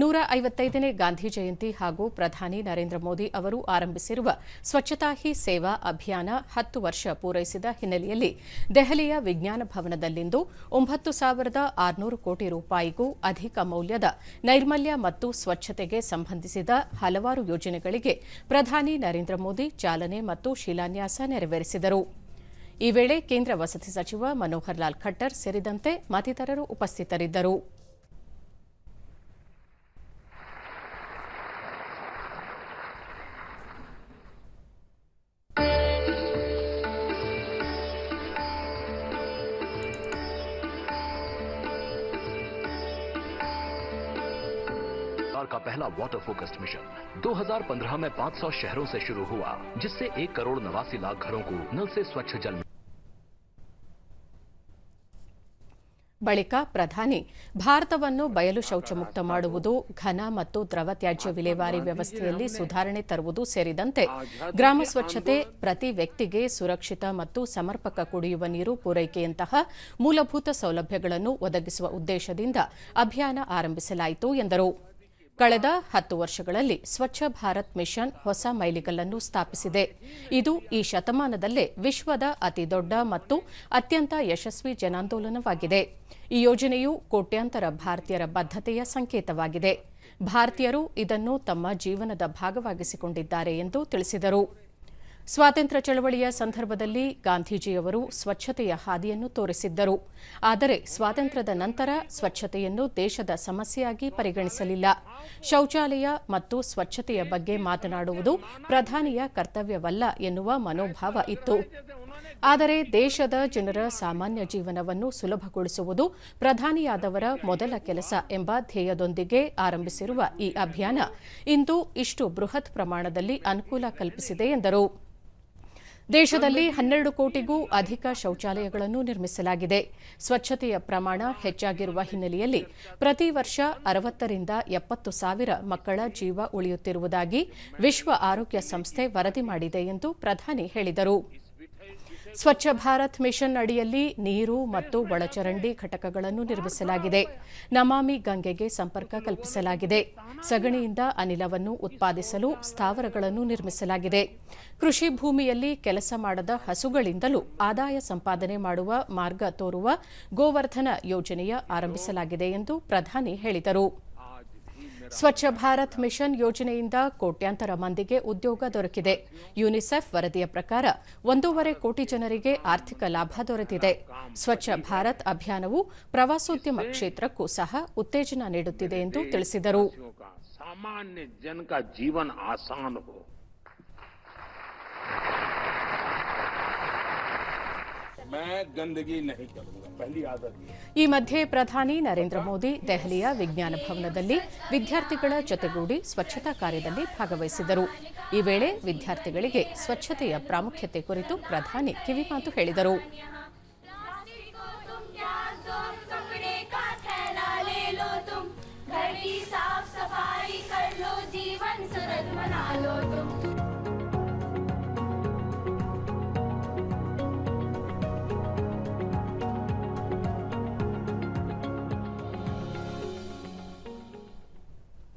ನೂರ ಐವತ್ತೈದನೇ ಗಾಂಧಿ ಜಯಂತಿ ಹಾಗೂ ಪ್ರಧಾನಿ ನರೇಂದ್ರ ಮೋದಿ ಅವರು ಆರಂಭಿಸಿರುವ ಸ್ವಚ್ಛತಾ ಹಿ ಸೇವಾ ಅಭಿಯಾನ ಹತ್ತು ವರ್ಷ ಪೂರೈಸಿದ ಹಿನ್ನೆಲೆಯಲ್ಲಿ ದೆಹಲಿಯ ವಿಜ್ಞಾನ ಭವನದಲ್ಲಿಂದು ಒಂಬತ್ತು ಸಾವಿರದ ಆರುನೂರು ಕೋಟಿ ರೂಪಾಯಿಗೂ ಅಧಿಕ ಮೌಲ್ಯದ ನೈರ್ಮಲ್ಯ ಮತ್ತು ಸ್ವಚ್ಛತೆಗೆ ಸಂಬಂಧಿಸಿದ ಹಲವಾರು ಯೋಜನೆಗಳಿಗೆ ಪ್ರಧಾನಿ ನರೇಂದ್ರ ಮೋದಿ ಚಾಲನೆ ಮತ್ತು ಶಿಲಾನ್ಯಾಸ ನೆರವೇರಿಸಿದರು. ಈ ವೇಳೆ ಕೇಂದ್ರ ವಸತಿ ಸಚಿವ ಮನೋಹರ್ ಲಾಲ್ ಖಟ್ಟರ್ ಸೇರಿದಂತೆ ಮತ್ತಿತರರು ಉಪಸ್ಥಿತರಿದ್ದರು. सरकार का पहला वाटर फोकस्ड मिशन 2015 में 500 शहरों से शुरू हुआ जिससे एक करोड़ नवासी लाख घरों को नल से स्वच्छ जल ಬಳಿಕ ಪ್ರಧಾನಿ ಭಾರತವನ್ನು ಬಯಲು ಶೌಚ ಮುಕ್ತ ಮಾಡುವುದು ಘನ ಮತ್ತು ದ್ರವ ತ್ಯಾಜ್ಯ ವಿಲೇವಾರಿ ವ್ಯವಸ್ಥೆಯಲ್ಲಿ ಸುಧಾರಣೆ ತರುವುದು ಸೇರಿದಂತೆ ಗ್ರಾಮ ಸ್ವಚ್ಛತೆ ಪ್ರತಿ ವ್ಯಕ್ತಿಗೆ ಸುರಕ್ಷಿತ ಮತ್ತು ಸಮರ್ಪಕ ಕುಡಿಯುವ ನೀರು ಪೂರೈಕೆಯಂತಹ ಮೂಲಭೂತ ಸೌಲಭ್ಯಗಳನ್ನು ಒದಗಿಸುವ ಉದ್ದೇಶದಿಂದ ಅಭಿಯಾನ ಆರಂಭಿಸಲಾಯಿತು ಎಂದರು ಕಳೆದ ಹತ್ತು ವರ್ಷಗಳಲ್ಲಿ ಸ್ವಚ್ಛ ಭಾರತ್ ಮಿಷನ್ ಹೊಸ ಮೈಲಿಗಲ್ಲನ್ನು ಸ್ಥಾಪಿಸಿದೆ. ಇದು ಈ ಶತಮಾನದಲ್ಲೇ ವಿಶ್ವದ ಅತಿದೊಡ್ಡ ಮತ್ತು ಅತ್ಯಂತ ಯಶಸ್ವಿ ಜನಾಂದೋಲನವಾಗಿದೆ. ಈ ಯೋಜನೆಯು ಕೋಟ್ಯಾಂತರ ಭಾರತೀಯರ ಬದ್ಧತೆಯ ಸಂಕೇತವಾಗಿದೆ. ಭಾರತೀಯರು ಇದನ್ನು ತಮ್ಮ ಜೀವನದ ಭಾಗವಾಗಿಸಿಕೊಂಡಿದ್ದಾರೆ ಎಂದು ತಿಳಿಸಿದರು. ಸ್ವಾತಂತ್ರ್ಯ ಚಳವಳಿಯ ಸಂದರ್ಭದಲ್ಲಿ ಗಾಂಧೀಜಿಯವರು ಸ್ವಚ್ಛತೆಯ ಹಾದಿಯನ್ನು ತೋರಿಸಿದ್ದರು. ಆದರೆ ಸ್ವಾತಂತ್ರ್ಯದ ನಂತರ ಸ್ವಚ್ಛತೆಯನ್ನು ದೇಶದ ಸಮಸ್ಯೆಯಾಗಿ ಪರಿಗಣಿಸಲಿಲ್ಲ. ಶೌಚಾಲಯ ಮತ್ತು ಸ್ವಚ್ಛತೆಯ ಬಗ್ಗೆ ಮಾತನಾಡುವುದು ಪ್ರಧಾನಿಯ ಕರ್ತವ್ಯವಲ್ಲ ಎನ್ನುವ ಮನೋಭಾವ ಇತ್ತು. ಆದರೆ ದೇಶದ ಜನರ ಸಾಮಾನ್ಯ ಜೀವನವನ್ನು ಸುಲಭಗೊಳಿಸುವುದು ಪ್ರಧಾನಿಯಾದವರ ಮೊದಲ ಕೆಲಸ ಎಂಬ ಧ್ಯೇಯದೊಂದಿಗೆ ಆರಂಭಿಸಿರುವ ಈ ಅಭಿಯಾನ ಇಂದು ಇಷ್ಟು ಬೃಹತ್ ಪ್ರಮಾಣದಲ್ಲಿ ಅನುಕೂಲ ಕಲ್ಪಿಸಿದೆ ಎಂದರು. ದೇಶದಲ್ಲಿ ಹನ್ನೆರಡು ಕೋಟಿಗೂ ಅಧಿಕ ಶೌಚಾಲಯಗಳನ್ನು ನಿರ್ಮಿಸಲಾಗಿದೆ. ಸ್ವಚ್ಛತೆಯ ಪ್ರಮಾಣ ಹೆಚ್ಚಾಗಿರುವ ಹಿನ್ನೆಲೆಯಲ್ಲಿ ಪ್ರತಿ ವರ್ಷ ಅರವತ್ತರಿಂದ ಎಪ್ಪತ್ತು ಸಾವಿರ ಮಕ್ಕಳ ಜೀವ ಉಳಿಯುತ್ತಿರುವುದಾಗಿ ವಿಶ್ವ ಆರೋಗ್ಯ ಸಂಸ್ಥೆ ವರದಿ ಮಾಡಿದೆ ಎಂದು ಪ್ರಧಾನಿ ಹೇಳಿದರು. ಸ್ವಚ್ಛ ಭಾರತ್ ಮಿಷನ್ ಅಡಿಯಲ್ಲಿ ನೀರು ಮತ್ತು ಒಳಚರಂಡಿ ಘಟಕಗಳನ್ನು ನಿರ್ಮಿಸಲಾಗಿದೆ. ನಮಾಮಿ ಗಂಗೆಗೆ ಸಂಪರ್ಕ ಕಲ್ಪಿಸಲಾಗಿದೆ. ಸಗಣಿಯಿಂದ ಅನಿಲವನ್ನು ಉತ್ಪಾದಿಸಲು ಸ್ಥಾವರಗಳನ್ನು ನಿರ್ಮಿಸಲಾಗಿದೆ. ಕೃಷಿ ಭೂಮಿಯಲ್ಲಿ ಕೆಲಸ ಮಾಡದ ಹಸುಗಳಿಂದಲೂ ಆದಾಯ ಸಂಪಾದನೆ ಮಾಡುವ ಮಾರ್ಗ ತೋರುವ ಗೋವರ್ಧನ ಯೋಜನೆಯ ಆರಂಭಿಸಲಾಗಿದೆ ಎಂದು ಪ್ರಧಾನಿ ಹೇಳಿದರು. ಸ್ವಚ್ಛ ಭಾರತ್ ಮಿಷನ್ ಯೋಜನೆಯಿಂದ ಕೋಟ್ಯಾಂತರ ಮಂದಿಗೆ ಉದ್ಯೋಗ ದೊರಕಿದೆ. ಯುನಿಸೆಫ್ ವರದಿಯ ಪ್ರಕಾರ ಒಂದೂವರೆ ಕೋಟಿ ಜನರಿಗೆ ಆರ್ಥಿಕ ಲಾಭ ದೊರೆತಿದೆ. ಸ್ವಚ್ಛ ಭಾರತ್ ಅಭಿಯಾನವು ಪ್ರವಾಸೋದ್ಯಮ ಕ್ಷೇತ್ರಕ್ಕೂ ಸಹ ಉತ್ತೇಜನ ನೀಡುತ್ತಿದೆ ಎಂದು ತಿಳಿಸಿದರು. मैं गंदगी नहीं करूंगा पहली आदत ये है। ಈ ಮಧ್ಯೆ ಪ್ರಧಾನಿ ನರೇಂದ್ರ ಮೋದಿ ದೆಹಲಿಯ ವಿಜ್ಞಾನ ಭವನದಲ್ಲಿ ವಿದ್ಯಾರ್ಥಿಗಳ ಜೊತೆಗೂಡಿ ಸ್ವಚ್ಛತಾ ಕಾರ್ಯದಲ್ಲಿ ಭಾಗವಹಿಸಿದರು ಈ ವೇಳೆ ವಿದ್ಯಾರ್ಥಿಗಳಿಗೆ ಸ್ವಚ್ಛತೆಯ ಪ್ರಾಮುಖ್ಯತೆ ಕುರಿತು ಪ್ರಧಾನಿ ಕಿವಿಮಾತು ಹೇಳಿದರು